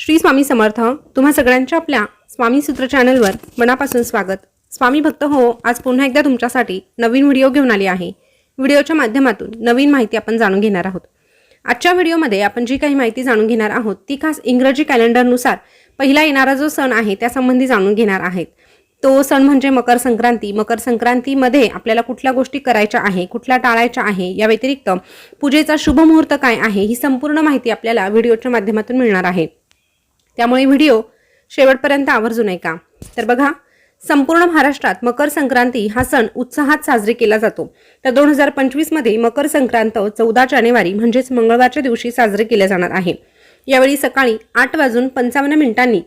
श्री स्वामी समर्थ तुम्हा सगळ्यांच्या आपल्या स्वामी सूत्र चॅनलवर मनापासून स्वागत. स्वामी भक्त हो आज पुन्हा एकदा तुमच्यासाठी नवीन व्हिडिओ घेऊन आली आहे. व्हिडिओच्या माध्यमातून नवीन माहिती आपण जाणून घेणार आहोत. आजच्या व्हिडिओमध्ये आपण जी काही माहिती जाणून घेणार आहोत ती खास इंग्रजी कॅलेंडरनुसार पहिला येणारा जो सण आहे त्यासंबंधी जाणून घेणार आहेत. तो सण म्हणजे मकर संक्रांती. मकर संक्रांतीमध्ये आपल्याला कुठल्या गोष्टी करायच्या आहे कुठल्या टाळायच्या आहे या व्यतिरिक्त पूजेचा शुभ मुहूर्त काय आहे ही संपूर्ण माहिती आपल्याला व्हिडिओच्या माध्यमातून मिळणार आहे. त्यामुळे व्हिडिओ शेवटपर्यंत आवर्जून ऐका तर बघा संपूर्ण महाराष्ट्रात मकर संक्रांती हा सण उत्साहात साजरी केला जातो. तर दोन हजार पंचवीसमध्ये मकर संक्रांत चौदा जानेवारी म्हणजेच मंगळवारच्या दिवशी साजरे केले जाणार आहे. यावेळी सकाळी आठ वाजून पंचावन्न मिनिटांनी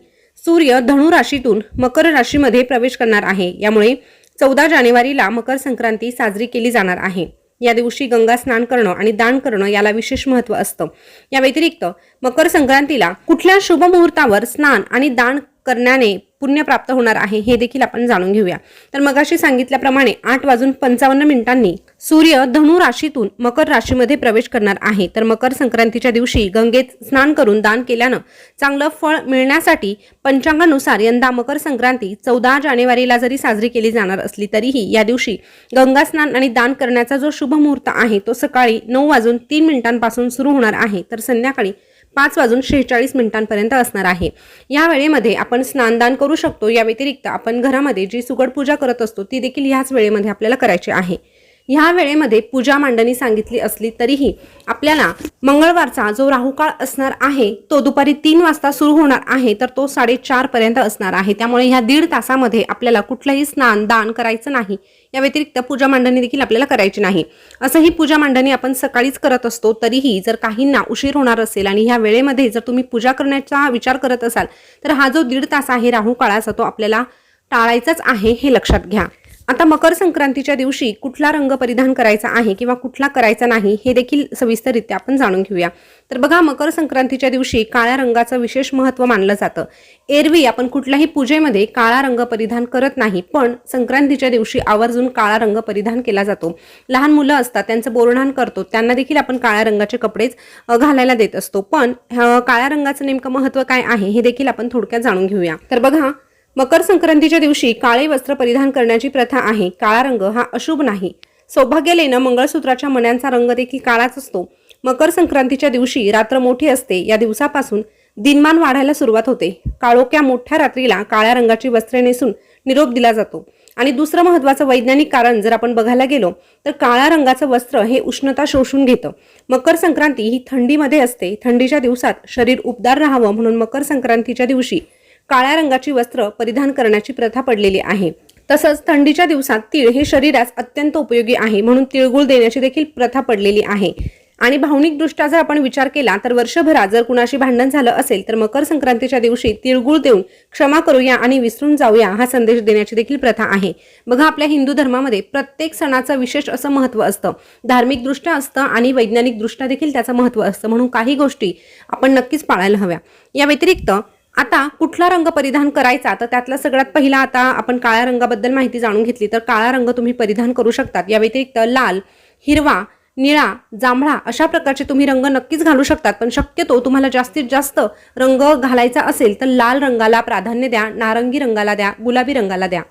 सूर्य धनु राशीतून मकर राशीमध्ये प्रवेश करणार आहे. यामुळे चौदा जानेवारीला मकर संक्रांती साजरी केली जाणार आहे. या दिवशी गंगा स्नान करणं आणि दान करणं याला विशेष महत्त्व असतं. या व्यतिरिक्त मकर संक्रांतीला कुठल्या शुभ मुहूर्तावर स्नान आणि दान करण्याने पुण्य प्राप्त होणार आहे हे देखील आपण जाणून घेऊया. तर मगाशी सांगितल्याप्रमाणे आठ वाजून पंचावन्न मिनिटांनी सूर्य धनु राशीतून मकर राशीमध्ये प्रवेश करणार आहे. तर मकर संक्रांतीच्या दिवशी गंगेत स्नान करून दान केल्यानं चांगलं फळ मिळण्यासाठी पंचांगानुसार यंदा मकर संक्रांती चौदा जानेवारीला जरी साजरी केली जाणार असली तरीही या दिवशी गंगा स्नान आणि दान करण्याचा जो शुभ मुहूर्त आहे तो सकाळी नऊ वाजून तीन मिनिटांपासून सुरू होणार आहे. तर संध्याकाळी पाच वाजून शेहेचाळीस मिनिटांपर्यंत असणार आहे. या वेळेमध्ये आपण स्नानदान करू शकतो. या व्यतिरिक्त आपण घरामध्ये जी सुगड पूजा करत असतो ती देखील ह्याच वेळेमध्ये आपल्याला करायची आहे. ह्या वेळेमध्ये पूजा मांडणी सांगितली असली तरीही आपल्याला मंगळवारचा जो राहुकाळ असणार आहे तो दुपारी तीन वाजता सुरू होणार आहे तर तो साडेचार पर्यंत असणार आहे. त्यामुळे ह्या दीड तासामध्ये आपल्याला कुठलंही स्नान दान करायचं नाही. या व्यतिरिक्त पूजा मांडणी देखील आपल्याला करायची नाही. असं ही पूजा मांडणी आपण सकाळीच करत असतो तरीही जर काहींना उशीर होणार असेल आणि ह्या वेळेमध्ये जर तुम्ही पूजा करण्याचा विचार करत असाल तर हा जो दीड तास आहे राहू काळाचा तो आपल्याला टाळायचाच आहे हे लक्षात घ्या. आता मकर संक्रांतीच्या दिवशी कुठला रंग परिधान करायचा आहे किंवा कुठला करायचा नाही हे देखील सविस्तररित्या आपण जाणून घेऊया. तर बघा मकर संक्रांतीच्या दिवशी काळ्या रंगाचं विशेष महत्त्व मानलं जातं. एरवी आपण कुठल्याही पूजेमध्ये काळा रंग परिधान करत नाही पण संक्रांतीच्या दिवशी आवर्जून काळा रंग परिधान केला जातो. लहान मुलं असतात त्यांचं बोरणान करतो त्यांना देखील आपण काळ्या रंगाचे कपडेच घालायला देत असतो. पण काळ्या रंगाचं नेमकं महत्त्व काय आहे हे देखील आपण थोडक्यात जाणून घेऊया. तर बघा मकर संक्रांतीच्या दिवशी काळे वस्त्र परिधान करण्याची प्रथा आहे. काळा रंग हा अशुभ नाही. सौभाग्यलेनं मंगळसूत्राच्या मण्यांचा रंग देखील काळाच असतो. मकर संक्रांतीच्या दिवशी रात्र मोठी असते. या दिवसापासून दिनमान वाढायला सुरुवात होते. काळोख्या मोठ्या रात्रीला काळ्या रंगाची वस्त्रे नेसून निरोप दिला जातो. आणि दुसरं महत्वाचं वैज्ञानिक कारण जर आपण बघायला गेलो तर काळ्या रंगाचं वस्त्र हे उष्णता शोषून घेतं. मकर संक्रांती ही थंडीमध्ये असते. थंडीच्या दिवसात शरीर उबदार राहावं म्हणून मकर संक्रांतीच्या दिवशी काळ्या रंगाची वस्त्र परिधान करण्याची प्रथा पडलेली आहे. तसंच थंडीच्या दिवसात तीळ हे शरीरास अत्यंत उपयोगी आहे म्हणून तिळगुळ देण्याची देखील प्रथा पडलेली आहे. आणि भावनिकदृष्ट्या जर आपण विचार केला तर वर्षभरात जर कुणाशी भांडण झालं असेल तर मकर संक्रांतीच्या दिवशी तिळगुळ देऊन क्षमा करूया आणि विसरून जाऊया हा संदेश देण्याची देखील प्रथा आहे. बघा आपल्या हिंदू धर्मामध्ये प्रत्येक सणाचं विशेष असं महत्त्व असतं. धार्मिकदृष्ट्या असतं आणि वैज्ञानिकदृष्ट्या देखील त्याचं महत्त्व असतं म्हणून काही गोष्टी आपण नक्कीच पाळायला हव्या. या व्यतिरिक्त आता कुठला रंग परिधान करायचा? तर त्यातला सगळ्यात पहिला आता आपण काळ्या रंगाबद्दल माहिती जाणून घेतली. तर काळा रंग तुम्ही परिधान करू शकतात. या व्यतिरिक्त लाल हिरवा निळा जांभळा अशा प्रकारचे तुम्ही रंग नक्कीच घालू शकतात. पण शक्यतो तुम्हाला जास्तीत जास्त रंग घालायचा असेल तर लाल रंगाला प्राधान्य द्या नारंगी रंगाला द्या गुलाबी रंगाला द्या.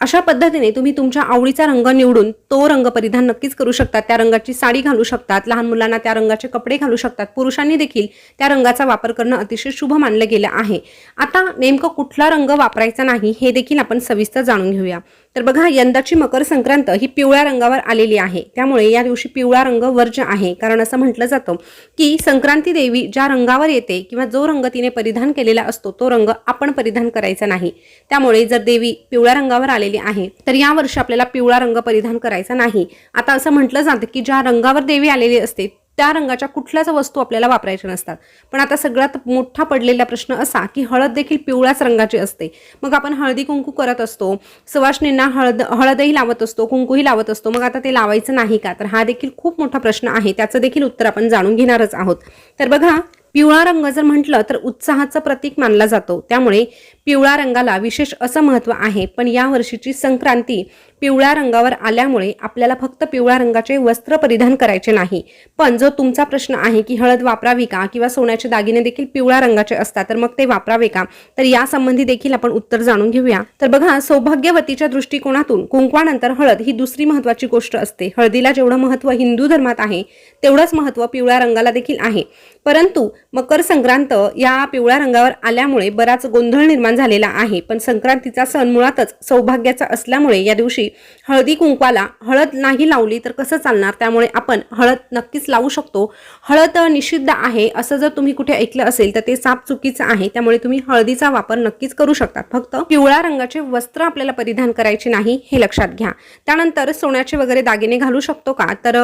अशा पद्धतीने तुम्ही तुमच्या आवडीचा रंग निवडून तो रंग परिधान नक्कीच करू शकतात त्या रंगाची साडी घालू शकतात. लहान मुलांना त्या रंगाचे कपडे घालू शकतात. पुरुषांनी देखील त्या रंगाचा वापर करणं अतिशय शुभ मानलं गेलं आहे. आता नेमकं कुठला रंग वापरायचा नाही हे देखील आपण सविस्तर जाणून घेऊया. तर बघा यंदाची मकर संक्रांत ही पिवळ्या रंगावर आलेली आहे. त्यामुळे या दिवशी पिवळा रंग वर्ज आहे. कारण असं म्हटलं जातं की संक्रांती देवी ज्या रंगावर येते किंवा जो रंग तिने परिधान केलेला असतो तो रंग आपण परिधान करायचा नाही. त्यामुळे जर देवी पिवळ्या रंगावर आलेली आहे तर या वर्षी आपल्याला पिवळा रंग परिधान करायचा नाही. आता असं म्हटलं जातं की ज्या रंगावर देवी आलेली असते त्या रंगाच्या कुठल्याच वस्तू आपल्याला वापरायच्या नसतात. पण आता सगळ्यात मोठा पडलेला प्रश्न असा की हळद देखील पिवळ्याच रंगाची असते. मग आपण हळदी कुंकू करत असतो सुवासनींना हळद हळदही लावत असतो कुंकूही लावत असतो मग आता ते लावायचं नाही का? तर हा देखील खूप मोठा प्रश्न आहे. त्याचं देखील उत्तर आपण जाणून घेणारच आहोत. तर बघा पिवळा रंग जर म्हटलं तर उत्साहाचं प्रतीक मानला जातो. त्यामुळे पिवळा रंगाला विशेष असं महत्त्व आहे. पण या वर्षीची संक्रांती पिवळ्या रंगावर आल्यामुळे आपल्याला फक्त पिवळ्या रंगाचे वस्त्र परिधान करायचे नाही. पण जो तुमचा प्रश्न आहे की हळद वापरावी का किंवा सोन्याचे दागिने देखील पिवळ्या रंगाचे असतात तर मग ते वापरावे का? तर यासंबंधी देखील आपण उत्तर जाणून घेऊया. तर बघा सौभाग्यवतीच्या दृष्टिकोनातून कुंकवानंतर हळद ही दुसरी महत्वाची गोष्ट असते. हळदीला जेवढं महत्त्व हिंदू धर्मात आहे तेवढंच महत्त्व पिवळ्या रंगाला देखील आहे. परंतु मकर संक्रांत या पिवळ्या रंगावर आल्यामुळे बराच गोंधळ निर्माण झालेला आहे. पण संक्रांतीचा सण मुळातच सौभाग्याचा असल्यामुळे या दिवशी हळदी कुंकवाला हळद नाही लावली तर कसं चालणार? त्यामुळे आपण हळद नक्कीच लावू शकतो. हळद निषिद्ध आहे असं जर तुम्ही कुठे ऐकलं असेल तर ते साप चुकीचं आहे. त्यामुळे तुम्ही हळदीचा वापर नक्कीच करू शकता फक्त पिवळ्या रंगाचे वस्त्र आपल्याला परिधान करायचे नाही हे लक्षात घ्या. त्यानंतर सोन्याचे वगैरे दागिने घालू शकतो का? तर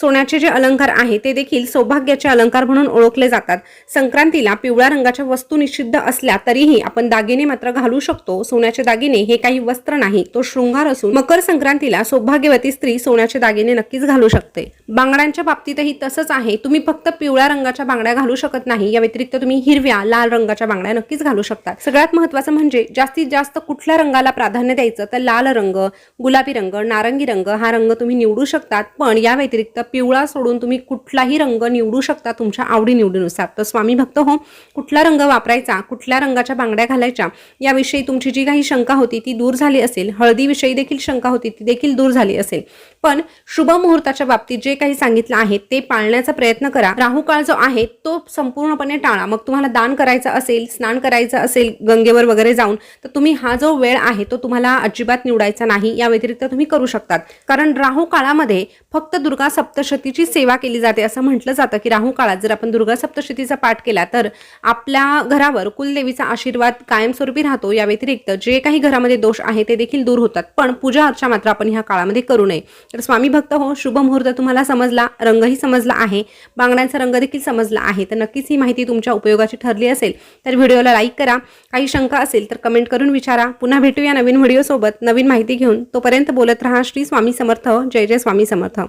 सोन्याचे जे अलंकार आहे ते देखील सौभाग्याचे अलंकार म्हणून ओळखले जातात. संक्रांतीला पिवळ्या रंगाच्या वस्तू निषिद्ध असल्या तरीही आपण दागिने मात्र घालू शकतो. सोन्याचे दागिने हे काही वस्त्र नाही तो शृंगार असून मकर संक्रांतीला सौभाग्यवती स्त्री सोन्याचे दागिने नक्कीच घालू शकते. बांगड्यांच्या बाबतीतही तसंच आहे. तुम्ही फक्त पिवळ्या रंगाच्या बांगड्या घालू शकत नाही. या व्यतिरिक्त तुम्ही हिरव्या लाल रंगाच्या बांगड्या नक्कीच घालू शकतात सगळ्यात महत्त्वाचं म्हणजे जास्तीत जास्त कुठल्या रंगाला प्राधान्य द्यायचं तर लाल रंग गुलाबी रंग नारंगी रंग हा रंग तुम्ही निवडू शकतात. पण या व्यतिरिक्त पिवळा सोडून तुम्ही कुठलाही रंग निवडू शकता तुमच्या आवडी निवडीनुसार तर स्वामी भक्त हो कुठला रंग वापरायचा कुठल्या रंगाच्या बांगड्या घालायच्या याविषयी तुमची जी काही शंका होती ती दूर झाली असेल हळदीविषयी देखील शंका होती ती देखील दूर झाली असेल. पण शुभ मुहूर्ताच्या बाबतीत जे काही सांगितलं आहे ते पाळण्याचा प्रयत्न करा. राहू काळ जो आहे तो संपूर्णपणे टाळा. मग तुम्हाला दान करायचं असेल स्नान करायचं असेल गंगेवर वगैरे जाऊन तर तुम्ही हा जो वेळ आहे तो तुम्हाला अजिबात निवडायचा नाही. या व्यतिरिक्त तुम्ही करू शकतात. कारण राहू काळामध्ये फक्त दुर्गा सप्तशतीची सेवा केली जाते असं म्हटलं जातं की राहू काळात जर आपण दुर्गा सप्तशती सप्तशतीचा पाठ केला तर आपल्या घरावर कुलदेवीचा आशीर्वाद कायमस्वरूपी राहतो. या व्यतिरिक्त जे काही घरामध्ये दोष आहे ते देखील दूर होतात. पण पूजा अर्चा मात्र आपण ह्या काळामध्ये करू नये. तर स्वामी भक्त हो शुभ मुहूर्त तुम्हाला समजला रंगही समजला आहे. बांगड्यांचा रंग देखील समजला आहे. तर नक्कीच ही माहिती तुमच्या उपयोगाची ठरली असेल तर व्हिडिओला लाईक करा. काही शंका असेल तर कमेंट करून विचारा. पुन्हा भेटूया नवीन व्हिडिओसोबत. नवीन माहिती घेऊन तोपर्यंत बोलत राहा. श्री स्वामी समर्थ जय जय स्वामी समर्थ.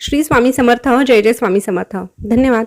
श्री स्वामी समर्थ जय जय स्वामी समर्थ. धन्यवाद.